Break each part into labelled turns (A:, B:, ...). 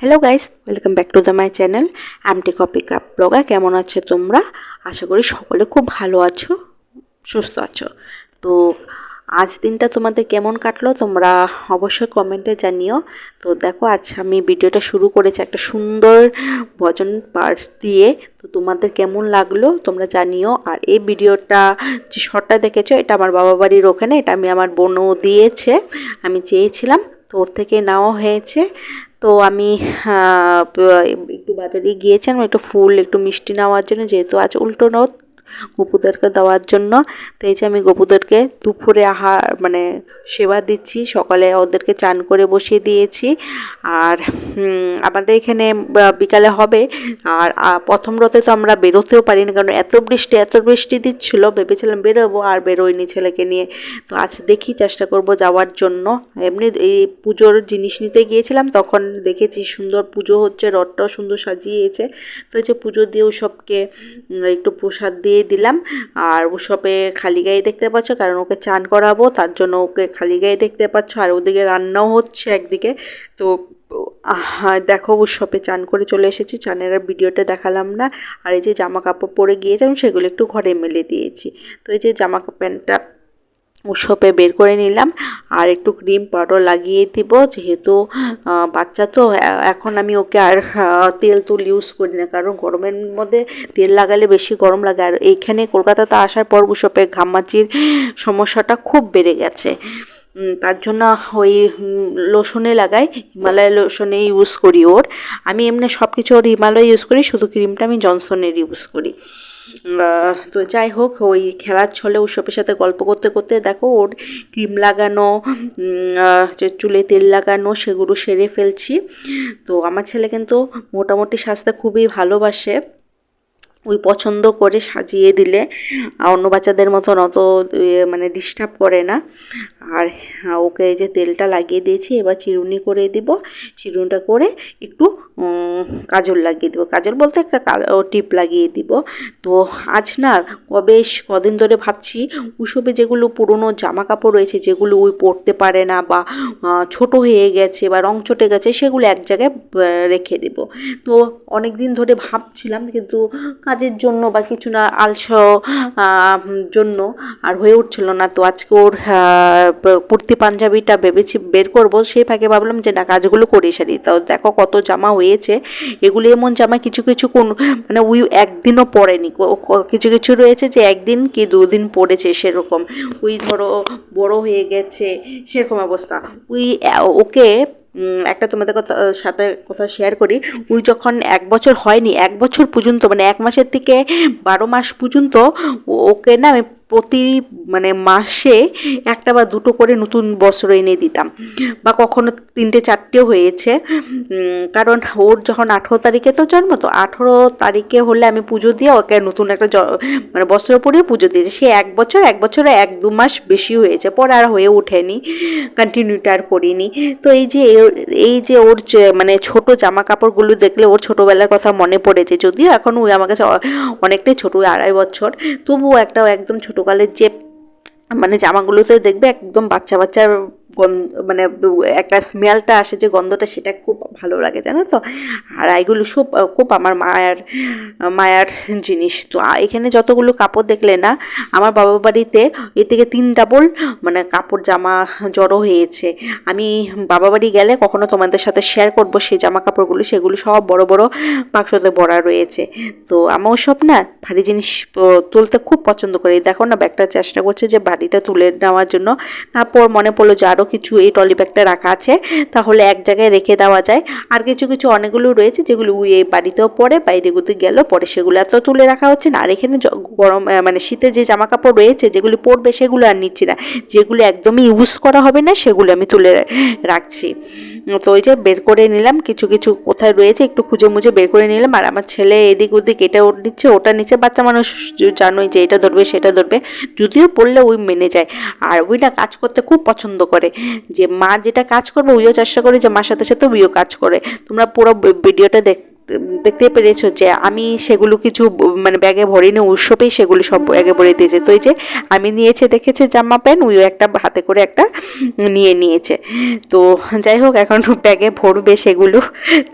A: Hello guys welcome back to the my channel আমটি copy cup ব্লগা কেমন আছে তোমরা? আশা করি সকলে খুব ভালো আছো, সুস্থ আছো। তো আজ দিনটা তোমাদের কেমন কাটলো তোমরা অবশ্যই কমেন্টে জানিও। তো দেখো, আজ আমি ভিডিওটা শুরু করেছি একটা সুন্দর ভজন পাঠ দিয়ে। তো তোমাদের কেমন লাগল তোমরা জানিও। আর এই ভিডিওটা যে শর্টটা দেখেছ, এটা আমার বাবা বাড়ির ওখানে, এটা আমি আমার বোনও দিয়েছে। আমি চেয়েছিলাম, তো ওর থেকে নেওয়া হয়েছে। তো আমি একটু বাজারে গিয়েছিলাম, একটু ফুল, একটু মিষ্টি নেওয়ার জন্য, যেহেতু আজ উল্টো রথ গপুদেরকে দেওয়ার জন্য। তো এই যে আমি গপুদেরকে দুপুরে আহার মানে সেবা দিচ্ছি, সকালে ওদেরকে চান করে বসিয়ে দিয়েছি। আর আমাদের এখানে বিকালে হবে। আর প্রথম রথে তো আমরা বেরোতেও পারিনি, কারণ এত বৃষ্টি এত বৃষ্টি দিচ্ছিল, ভেবেছিলাম বেরোবো আর বেরোয়নি ছেলেকে নিয়ে। তো আজ দেখি চেষ্টা করব যাওয়ার জন্য। এমনি এই পুজোর জিনিস নিতে গিয়েছিলাম, তখন দেখেছি সুন্দর পুজো হচ্ছে, রথটাও সুন্দর সাজিয়েছে। তো এই যে পুজো দিয়ে সবকে একটু প্রসাদ দিয়ে দিলাম। আর উৎসবে খালি গায়ে দেখতে পাচ্ছ, কারণ ওকে চান করাবো, তার জন্য ওকে খালি গায়ে দেখতে পাচ্ছ। আর ওদিকে রান্নাও হচ্ছে একদিকে। তো দেখো উৎসবে চান করে চলে এসেছি, চানের আর ভিডিওটা দেখালাম না। আর এই যে জামা কাপড় পরে গিয়েছিলাম, সেগুলো একটু ঘরে মেলে দিয়েছি। তো এই যে জামা প্যান্টটা উৎসবে বের করে নিলাম। আর একটু ক্রিম পাউডার লাগিয়ে দিব, যেহেতু বাচ্চা তো এখন আমি ওকে আর তেল তুল ইউজ করি না, কারণ গরমের মধ্যে তেল লাগালে বেশি গরম লাগে। আর এইখানে কলকাতাতে আসার পর উৎসবে ঘামাচির সমস্যাটা খুব বেড়ে গেছে। তার জন্য ওই লোশনে লাগাই, হিমালয় লোশনে ইউজ করি ওর। আমি এমনি সব কিছু ওর হিমালয় ইউজ করি, শুধু ক্রিমটা আমি জনসনের ইউজ করি। তো যাই হোক, ওই খেলার ছলে উৎসবের সাথে গল্প করতে করতে দেখো ওর ক্রিম লাগানো চুলে তেল লাগানো সেগুলো সেরে ফেলছি। তো আমার ছেলে কিন্তু মোটামুটি স্বাস্থ্য খুবই ভালোবাসে। ওই পছন্দ করে সাজিয়ে দিলে অন্য বাচ্চাদের মতন অত মানে ডিস্টার্ব করে না। আর ওকে এই যে তেলটা লাগিয়ে দিয়েছি, এবার চিরুনি করে দিব। চিরুনিটা করে একটু কাজল লাগিয়ে দেবো। কাজল বলতে একটা টিপ লাগিয়ে দিব। তো আজ না বেশ কদিন ধরে ভাবছি উসবে যেগুলো পুরনো জামা কাপড় রয়েছে, যেগুলো ওই পরতে পারে না বা ছোট হয়ে গেছে বা রং চটে গেছে, সেগুলো এক জায়গায় রেখে দেব। তো অনেক দিন ধরে ভাবছিলাম, কিন্তু কাজের জন্য বা কিছু না আলস জন্য আর হয়ে উঠছিল না। তো আজকে ওর কুর্তি পাঞ্জাবিটা ভেবেছি বের করব। সেই ফাঁকে ভাবলাম যে না, কাজগুলো করে সারি। তো দেখো কত জামা হয়েছে। এগুলি এমন জামা কিছু কিছু কোন মানে উই একদিনও পরেনি। কিছু কিছু রয়েছে যে একদিন কি দুদিন পড়েছে সেরকম। উই ধরো বড় হয়ে গেছে সেরকম অবস্থা। উই ওকে একটা তোমাদের কথা সাথে কথা শেয়ার করি। উই যখন এক বছর হয়নি, এক বছর পর্যন্ত মানে এক মাসের থেকে বারো মাস পর্যন্ত ওকে না আমি প্রতি মানে মাসে একটা বা দুটো করে নতুন বস্ত্র এনে দিতাম। বা কখনো তিনটে চারটেও হয়েছে। কারণ ওর যখন আঠেরো তারিখে তো জন্ম, তো আঠেরো তারিখে হলে আমি পুজো দিয়ে ওকে নতুন একটা মানে বস্ত্র পরিয়ে পুজো দিয়েছি। সে এক বছর, এক বছরে এক দু মাস বেশি হয়েছে। পরে আর হয়ে ওঠেনি কন্টিনিউটা আর করিনি। তো এই যে এই যে ওর মানে ছোট জামা কাপড়গুলো দেখলে ওর ছোটোবেলার কথা মনে পড়েছে। যদিও এখন ওই আমার কাছে অনেকটাই ছোটো আড়াই বছর। তবুও একটা একদম ছোটোকালের যে মানে জামাগুলোতে দেখবে একদম বাচ্চা বাচ্চার গন্ধ মানে একটা স্মেলটা আসে যে গন্ধটা, সেটা খুব ভালো লাগে, জানো তো? আর এইগুলো সব, খুব আমার মায়ের, মায়ার জিনিস। তো এখানে যতগুলো কাপড় দেখলে না, আমার বাবা বাড়িতে এ থেকে তিন ডাবল মানে কাপড় জামা জড়ো হয়েছে। আমি বাবা বাড়ি গেলে কখনো তোমাদের সাথে শেয়ার করব সেই জামা কাপড়গুলো, সেগুলো সব বড় বড় বাক্সতে ভরা রয়েছে। তো আমার সব না ভারী জিনিস তুলতে খুব পছন্দ করি। দেখো না, ব্যাগটা চেষ্টা করছে যে ভারীটা তুলে নেওয়ার জন্য। তারপর মনে পড়ল যে আরও কিছু এই টলি ব্যাগটা রাখা আছে। তাহলে এক জায়গায় রেখে দেওয়া যায়। আর কিছু কিছু অনেকগুলো রয়েছে যেগুলো এই বাড়িতেও পরে বাইরে গুতে গেল পরে। সেগুলো এত তুলে রাখা হচ্ছে না। আর এখানে গরম মানে শীতে যে জামা কাপড় রয়েছে, যেগুলি পরবে সেগুলো আর নিচ্ছি না। যেগুলো একদমই ইউজ করা হবে না, সেগুলো আমি তুলে রাখছি। তো ওই যে বের করে নিলাম। কিছু কিছু কোথায় রয়েছে একটু খুঁজে মুজে বের করে নিলাম। আর আমার ছেলে এদিক ওদিক এটা ওর নিচ্ছে, ওটা নিচ্ছে। বাচ্চা মানুষ জানোই যে এটা ধরবে, সেটা ধরবে। যদিও পড়লে ওই মেনে যায়। আর ওই না কাজ করতে খুব পছন্দ করে। যে মা যেটা কাজ করবে ওইও চেষ্টা করে যে মার সাথে সাথে ওইও কাজ করে। তোমরা পুরো ভিডিওটা দেখ দেখতে পেরেছ যে আমি সেগুলো কিছু মানে ব্যাগে ভরিনি উৎসবেই সেগুলো সব ব্যাগে ভরে দিয়েছে। তো এই যে আমি নিয়েছে, দেখেছে জামা প্যান্ট ওইও একটা হাতে করে একটা নিয়ে নিয়েছে। তো যাই হোক, এখন ব্যাগে ভরবে সেগুলো।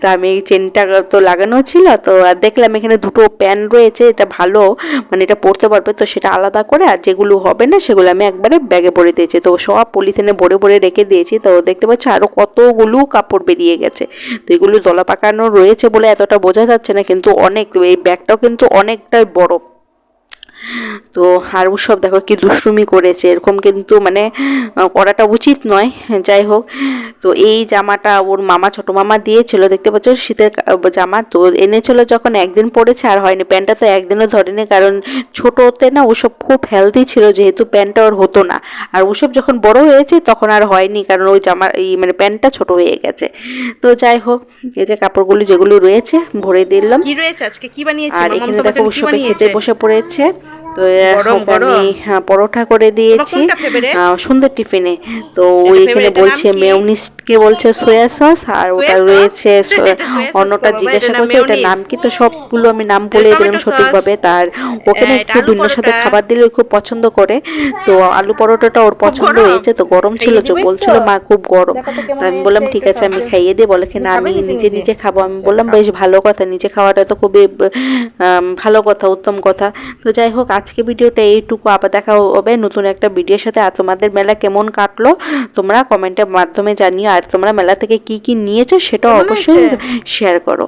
A: তো আমি চেনটা তো লাগানো ছিল, তো আর দেখলাম এখানে দুটো প্যান্ট রয়েছে, এটা ভালো মানে এটা পরতে পারবে, তো সেটা আলাদা করে আর যেগুলো হবে না, সেগুলো আমি একবারে ব্যাগে ভরে দিয়েছি। তো সব পলিথিনে ভরে ভরে রেখে দিয়েছি, তো দেখতে পাচ্ছ আরও কতগুলো কাপড় বেরিয়ে গেছে। তো এগুলো দলা পাকানো রয়েছে বলে এতটা বোঝা যাচ্ছে না কিন্তু অনেক এই ব্যাগটাও কিন্তু অনেকটাই বড়। তো আর সব দেখো কি দুষ্টুমি করেছে এরকম কিন্তু মানে করাটা উচিত নয় যাই হোক। তো এই জামাটা ওর মামা ছোট মামা দিয়েছিল দেখতে পাচ্ছ শীতের জামা তো এনেছিল যখন একদিন পরেছে আর হয়নি। প্যান্টটা তো একদিনও ধরেনি কারণ ছোটোতে না ওসব খুব হেলদি ছিল যেহেতু প্যান্টটা ওর হতো না। আর ওসব যখন বড় হয়েছে তখন আর হয়নি কারণ ওই জামা এই মানে প্যান্টটা ছোট হয়ে গেছে। তো যাই হোক এই যে কাপড়গুলো যেগুলো রয়েছে ভরে দিলাম।
B: কি রয়েছে আজকে? কি বানিয়েছি?
A: আর এখানে দেখো উৎসবে খেতে বসে পড়েছে। তো। আমি হ্যাঁ, পরোটা করে দিয়েছি। সন্ধ্যের টিফিনে। তো ও
B: এটা
A: এখানে বলছে
B: নাম কি?
A: বলছে সোয়া সস আর ওটা রয়েছে অন্যটা জিজ্ঞাসা করছে ওটার নাম কি? তো সবগুলো আমি নাম বলে দিলাম সঠিকভাবে তার ওকে না একটু ভিন্ন সাথে খাবার দিলে খুব পছন্দ করে। তো আলু পরোটাটা ওর পছন্দ হয়েছে তো গরম ছিল তো বলছিল মা খুব গরম।
B: তো
A: আমি বললাম ঠিক আছে আমি খাইয়ে দিয়ে বলে কি না আমি
B: নিজে
A: নিজে
B: নিজে?
A: নিজে খাব। আমি বললাম বেশ ভালো কথা নিজে খাওয়াটা তো খুবই ভালো কথা উত্তম কথা। তো যাই হোক আজকে ভিডিওটা এইটুকু। আবার দেখা হবে নতুন একটা ভিডিওর সাথে। আর তোমাদের মেলা কেমন কাটলো তোমরা কমেন্টের মাধ্যমে জানিও। আর তোমরা মেলা থেকে কি কি নিয়েছো
B: সেটা
A: অবশ্যই শেয়ার করো।